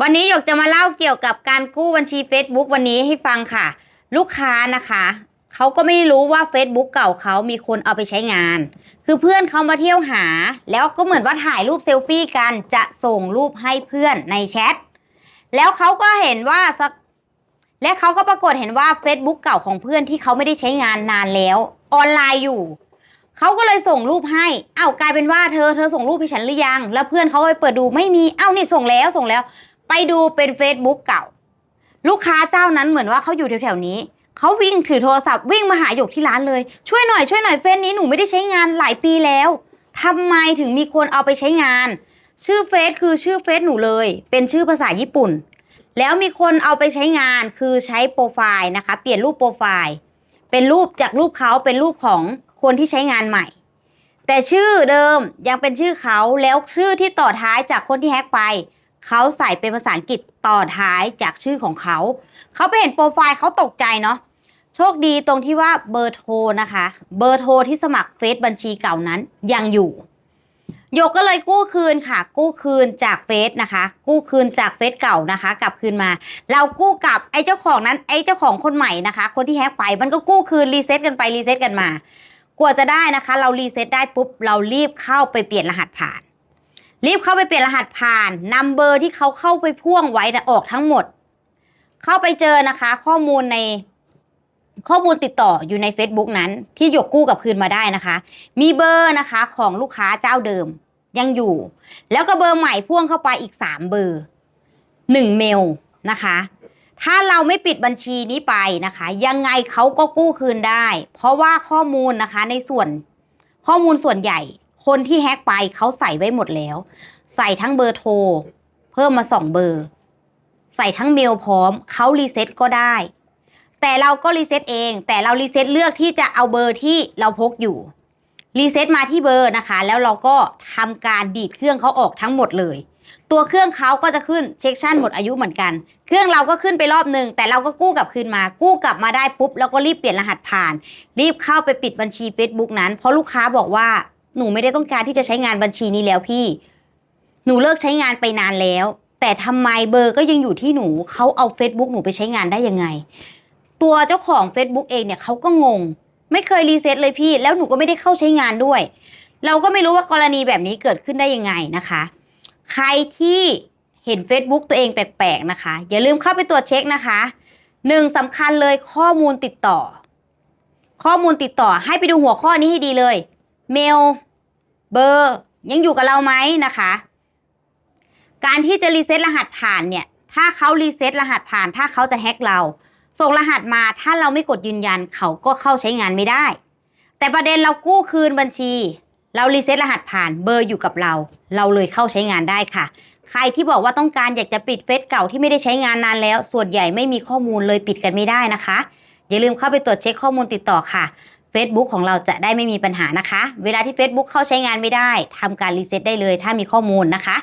วันนี้หยกจะมาเล่าเกี่ยวกับการกู้บัญชี Facebook วันนี้ให้ฟังค่ะ ลูกค้านะคะเขาก็ไม่รู้ว่า Facebook เก่าเขามีคนเอาไปใช้งาน คือเพื่อนเขามาเที่ยวหา แล้วก็เหมือนว่าถ่ายรูปเซลฟี่กันจะส่งรูปให้เพื่อนในแชทแล้วเขาก็เห็นว่าสักและเขาก็ปรากฏเห็นว่า Facebook เก่าของเพื่อนที่เขาไม่ได้ใช้งานนานแล้ว ออนไลน์อยู่เขาก็เลยส่งรูปให้ เอ้ากลายเป็นว่าเธอเธอส่งรูปให้ฉันหรือยัง แล้วเพื่อนเขาไปเปิดดูไม่มี เอ้านี่ส่งแล้วส่งแล้ว ไปดูเป็น Facebook เก่า ลูกค้าเจ้านั้นเหมือนว่าเขาอยู่แถวๆนี้ เขาวิ่งถือโทรศัพท์วิ่งมาหาหยกที่ร้านเลย ช่วยหน่อยช่วยหน่อยเฟซนี้หนูไม่ได้ใช้งานหลายปีแล้วทำไมถึงมีคนเอาไปใช้งาน ชื่อเฟซคือชื่อเฟซหนูเลย เป็นชื่อภาษาญี่ปุ่น แล้วมีคนเอาไปใช้งานคือใช้โปรไฟล์นะคะ เปลี่ยนรูปโปรไฟล์เป็นรูปจากรูปเขาเป็นรูปของคนที่ใช้งานใหม่ แต่ชื่อเดิมยังเป็นชื่อเขาแล้วชื่อที่ต่อท้ายจากคนที่แฮ็กไป เขาใส่เป็นภาษาอังกฤษต่อท้ายจากชื่อของเขา เขาไปเห็นโปรไฟล์เขาตกใจเนาะ โชคดีตรงที่ว่าเบอร์โทรนะคะ เบอร์โทรที่สมัครเฟซบัญชีเก่านั้นยังอยู่โยกก็เลยกู้คืนค่ะ กู้คืนจากเฟซนะคะ กู้คืนจากเฟซเก่านะคะ กลับคืนมา เรากู้กลับไอ้เจ้าของนั้นไอ้เจ้าของคนใหม่นะคะ คนที่แฮกไปมันก็กู้คืนรีเซ็ตกันไปรีเซ็ตกันมากว่าจะได้นะคะ เรารีเซ็ตได้ปุ๊บเรารีบเข้าไปเปลี่ยนรหัสผ่าน รีบเข้าไปเปลี่ยนรหัสผ่านนำเบอร์ที่เขาเข้าไปพ่วงไว้นะออกทั้งหมด เข้าไปเจอนะคะ ข้อมูลในข้อมูลติดต่ออยู่ใน Facebook นั้น ที่หยกกู้กับคืนมาได้นะคะ มีเบอร์นะคะของลูกค้าเจ้าเดิมยังอยู่ แล้วก็เบอร์ใหม่พ่วงเข้าไปอีก 3 เบอร์ 1 เมลนะคะ ถ้าเราไม่ปิดบัญชีนี้ไปนะคะ ยังไงเขาก็กู้คืนได้ เพราะว่าข้อมูลนะคะในส่วนข้อมูลส่วนใหญ่ คนที่แฮ็กไปเขาใส่ไว้หมดแล้ว ใส่ทั้งเบอร์โทร เพิ่มมาสองเบอร์ ใส่ทั้งเมลพร้อมเขารีเซ็ตก็ได้ แต่เราก็รีเซ็ตเอง แต่เรารีเซ็ตเลือกที่จะเอาเบอร์ที่เราพกอยู่รีเซ็ตมาที่เบอร์นะคะ แล้วเราก็ทำการดีดเครื่องเขาออกทั้งหมดเลย ตัวเครื่องเขาก็จะขึ้นเช็คชั่นหมดอายุเหมือนกัน เครื่องเราก็ขึ้นไปรอบหนึ่งแต่เราก็กู้กลับคืนมา กู้กลับมาได้ปุ๊บ แล้วก็รีบเปลี่ยนรหัสผ่าน รีบเข้าไปปิดบัญชี Facebook นั้น เพราะลูกค้าบอกว่า หนูไม่ได้ต้องการที่จะใช้งานบัญชีนี้แล้วพี่ หนูเลิกใช้งานไปนานแล้ว แต่ทำไมเบอร์ก็ยังอยู่ที่หนูเขาเอา Facebook หนูไปใช้งานได้ยังไง ตัวเจ้าของ Facebook เองเนี่ยเขาก็งง ไม่เคยรีเซ็ตเลยพี่ แล้วหนูก็ไม่ได้เข้าใช้งานด้วย เราก็ไม่รู้ว่ากรณีแบบนี้เกิดขึ้นได้ยังไงนะคะ ใครที่เห็น Facebook ตัวเองแปลกๆนะคะ อย่าลืมเข้าไปตรวจเช็คนะคะหนึ่งสำคัญเลยข้อมูลติดต่อ ข้อมูลติดต่อให้ไปดูหัวข้อนี้ให้ดีเลย เมล เบอร์ ยังอยู่กับเราไหมนะคะ การที่จะรีเซ็ตรหัสผ่านเนี่ย ถ้าเขารีเซ็ตรหัสผ่าน ถ้าเขาจะแฮ็กเรา ส่งรหัสมา ถ้าเราไม่กดยืนยันเขาก็เข้าใช้งานไม่ได้ แต่ประเด็นเรากู้คืนบัญชี เรารีเซ็ตรหัสผ่าน เบอร์อยู่กับเรา เราเลยเข้าใช้งานได้ค่ะ ใครที่บอกว่าต้องการอยากจะปิดเฟซเก่าที่ไม่ได้ใช้งานนานแล้ว ส่วนใหญ่ไม่มีข้อมูลเลยปิดกันไม่ได้นะคะ อย่าลืมเข้าไปตรวจเช็คข้อมูลติดต่อค่ะ Facebook ของเราจะได้ไม่มีปัญหานะคะ เวลาที่ Facebook เข้าใช้งานไม่ได้ทำการรีเซ็ตได้เลย ถ้ามีข้อมูลนะคะ